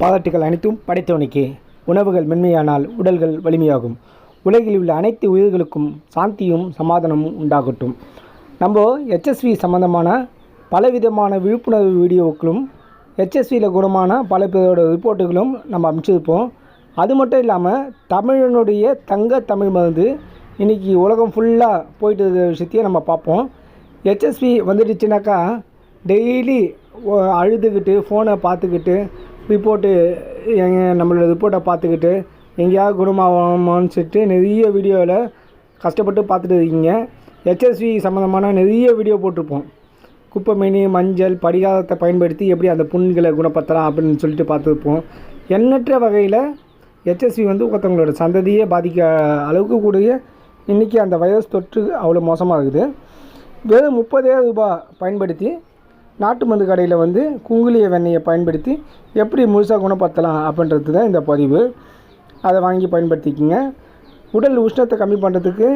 பாராட்டுகள் அனைத்தும் படைத்தவனுக்கே. உணவுகள் மென்மையானால் உடல்கள் வலிமையாகும். உலகில் உள்ள அனைத்து உயிர்களுக்கும் சாந்தியும் சமாதானமும் உண்டாகட்டும். நம்ம ஹெச்எஸ்வி சம்பந்தமான பலவிதமான விழிப்புணர்வு வீடியோக்களும் ஹெச்எஸ்வியில் குணமான பல பேரோட ரிப்போர்ட்டுகளும் நம்ம அமைச்சிருப்போம் அது மட்டும் இல்லாமல் தமிழனுடைய தங்க தமிழ் மருந்து இன்றைக்கி உலகம் ஃபுல்லாக போயிட்டு இருக்கிற விஷயத்தையும் நம்ம பார்ப்போம். ஹெச்எஸ்வி வந்துடுச்சுனாக்கா டெய்லி அழுதுகிட்டு ஃபோனை பார்த்துக்கிட்டு ரிப்போர்ட்டு எங்க நம்மளோட ரிப்போர்ட்டை பார்த்துக்கிட்டு எங்கேயாவது குணமாகணுமான்னு சொல்லிட்டு நிறைய வீடியோவில் கஷ்டப்பட்டு பார்த்துட்டு இருக்கீங்க. ஹெச்எஸ்வி சம்மந்தமான நிறைய வீடியோ போட்டிருப்போம். குப்பைமேனி மஞ்சள் படிகாரத்தை பயன்படுத்தி எப்படி அந்த புண்களை குணப்படுத்தலாம் அப்படின்னு சொல்லிட்டு பார்த்துருப்போம். எண்ணற்ற வகையில் ஹெச்எஸ்வி வந்து ஒருத்தவங்களோட சந்ததியே பாதிக்க அளவுக்கு கூடிய இன்றைக்கி அந்த வைரஸ் தொற்று அவ்வளோ மோசமாக இருக்குது. வெறும் முப்பதே ரூபாய் பயன்படுத்தி நாட்டு மருந்து கடையில் வந்து குங்குலிய வெண்ணெயை பயன்படுத்தி எப்படி முழுசாக குணப்படுத்தலாம் அப்படின்றது தான் இந்த பதிவு. அதை வாங்கி பயன்படுத்திக்கிங்க. உடல் உஷ்ணத்தை கம்மி பண்ணுறதுக்கு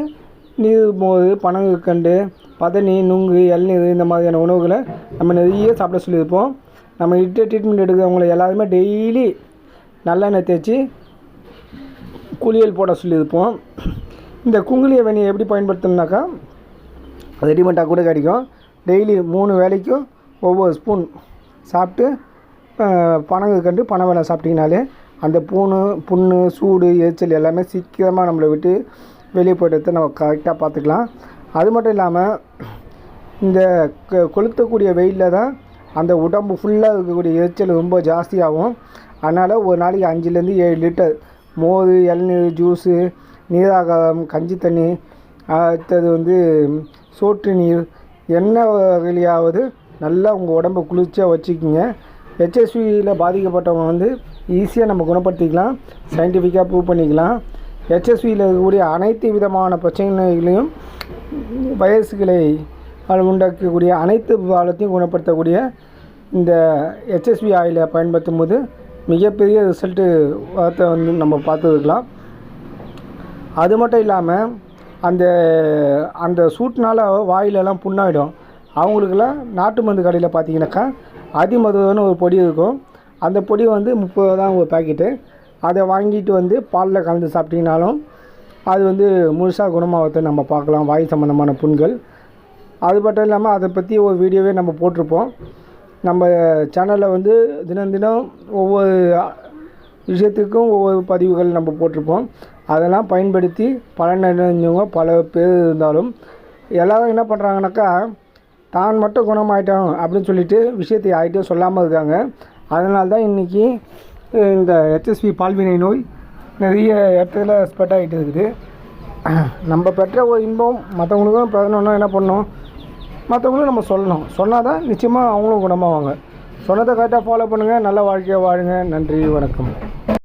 நீர் மோது பனங்கற்கண்டு பதனி நுங்கு இளநீர் இந்த மாதிரியான உணவுகளை நம்ம நிறைய சாப்பிட சொல்லியிருப்போம். நம்ம இட்ட ட்ரீட்மெண்ட் எடுக்கிறவங்கள எல்லாருமே டெய்லி நல்லெண்ணெய் தேய்ச்சி குளியல் போட சொல்லியிருப்போம். இந்த குங்குலிய வெண்ணியை எப்படி பயன்படுத்தணுனாக்கா ரெடிமெண்ட்டாக கூட கிடைக்கும். டெய்லி மூணு வேளைக்கும் ஒவ்வொரு ஸ்பூன் சாப்பிட்டு பனங்கு கண்டு பனை வேலை சாப்பிட்டிங்கனாலே அந்த பூணு புண்ணு சூடு எரிச்சல் எல்லாமே சீக்கிரமாக நம்மளை விட்டு வெளியே போய்ட்டு நம்ம கரெக்டாக பார்த்துக்கலாம். அது மட்டும் இல்லாமல் இந்த கொளுத்தக்கூடிய வெயிலில் தான் அந்த உடம்பு ஃபுல்லாக இருக்கக்கூடிய எரிச்சல் ரொம்ப ஜாஸ்தியாகும். அதனால் ஒரு நாளைக்கு அஞ்சுலேருந்து ஏழு லிட்டர் மோர் இளநீர் ஜூஸு நீராகாரம் கஞ்சி தண்ணி அடுத்தது வந்து சோற்று நீர் என்ன வகையிலாவது நல்லா உங்கள் உடம்பை குளிர்ச்சியாக வச்சுக்கிங்க. ஹெச்எஸ்வியில் பாதிக்கப்பட்டவங்க வந்து ஈஸியாக நம்ம குணப்படுத்திக்கலாம். சயின்டிஃபிக்காக ப்ரூவ் பண்ணிக்கலாம். ஹெச்எஸ்வியில் இருக்கக்கூடிய அனைத்து விதமான பிரச்சனைகளையும் வயசுகளை உண்டாக்கக்கூடிய அனைத்து பாலத்தையும் குணப்படுத்தக்கூடிய இந்த ஹெச்எஸ்வி ஆயிலை பயன்படுத்தும் போது மிகப்பெரிய ரிசல்ட்டு வார்த்தை வந்து நம்ம பார்த்துருக்கலாம். அது மட்டும் இல்லாமல் அந்த அந்த சூட்னால் வாயிலெல்லாம் புண்ணாயிடும். அவங்களுக்கெல்லாம் நாட்டு மருந்து கடையில் பார்த்தீங்கன்னாக்கா அதிமதுன்னு ஒரு பொடி இருக்கும். அந்த பொடி வந்து முப்பது ரூபா தான் ஒரு பாக்கெட்டு. அதை வாங்கிட்டு வந்து பாலில் கலந்து சாப்பிட்டிங்கனாலும் அது வந்து முழுசாக குணமாகத்தை நம்ம பார்க்கலாம். வாய் சம்மந்தமான புண்கள். அது மட்டும் இல்லாமல் அதை பற்றி ஒரு வீடியோவே நம்ம போட்டிருப்போம். நம்ம சேனலில் வந்து தினம் தினம் ஒவ்வொரு விஷயத்துக்கும் ஒவ்வொரு பதிவுகள் நம்ம போட்டிருப்போம். அதெல்லாம் பயன்படுத்தி பலனடைஞ்சவங்க பல பேர் இருந்தாலும் எல்லாரும் என்ன பண்ணுறாங்கனாக்கா தான் மட்டும் குணமாயிட்டோம் அப்படின்னு சொல்லிட்டு விஷயத்தை யார்கிட்டையும் சொல்லாமல் இருக்காங்க. அதனால தான் இன்றைக்கி இந்த ஹெச்எஸ்வி பால்வினை நோய் நிறைய இடத்துல ஸ்ப்ரெட் ஆகிட்டு இருக்குது. நம்ம பெற்ற ஒரு இன்பம் மற்றவங்களுக்கும் பிரதனம்னா என்ன பண்ணணும்? மற்றவங்களும் நம்ம சொல்லணும். சொன்னால் தான் நிச்சயமாக அவங்களும் குணமாவாங்க. சொன்னதை கரெக்டாக ஃபாலோ பண்ணுங்கள் நல்ல வாழ்க்கையை வாழுங்க. நன்றி வணக்கம்.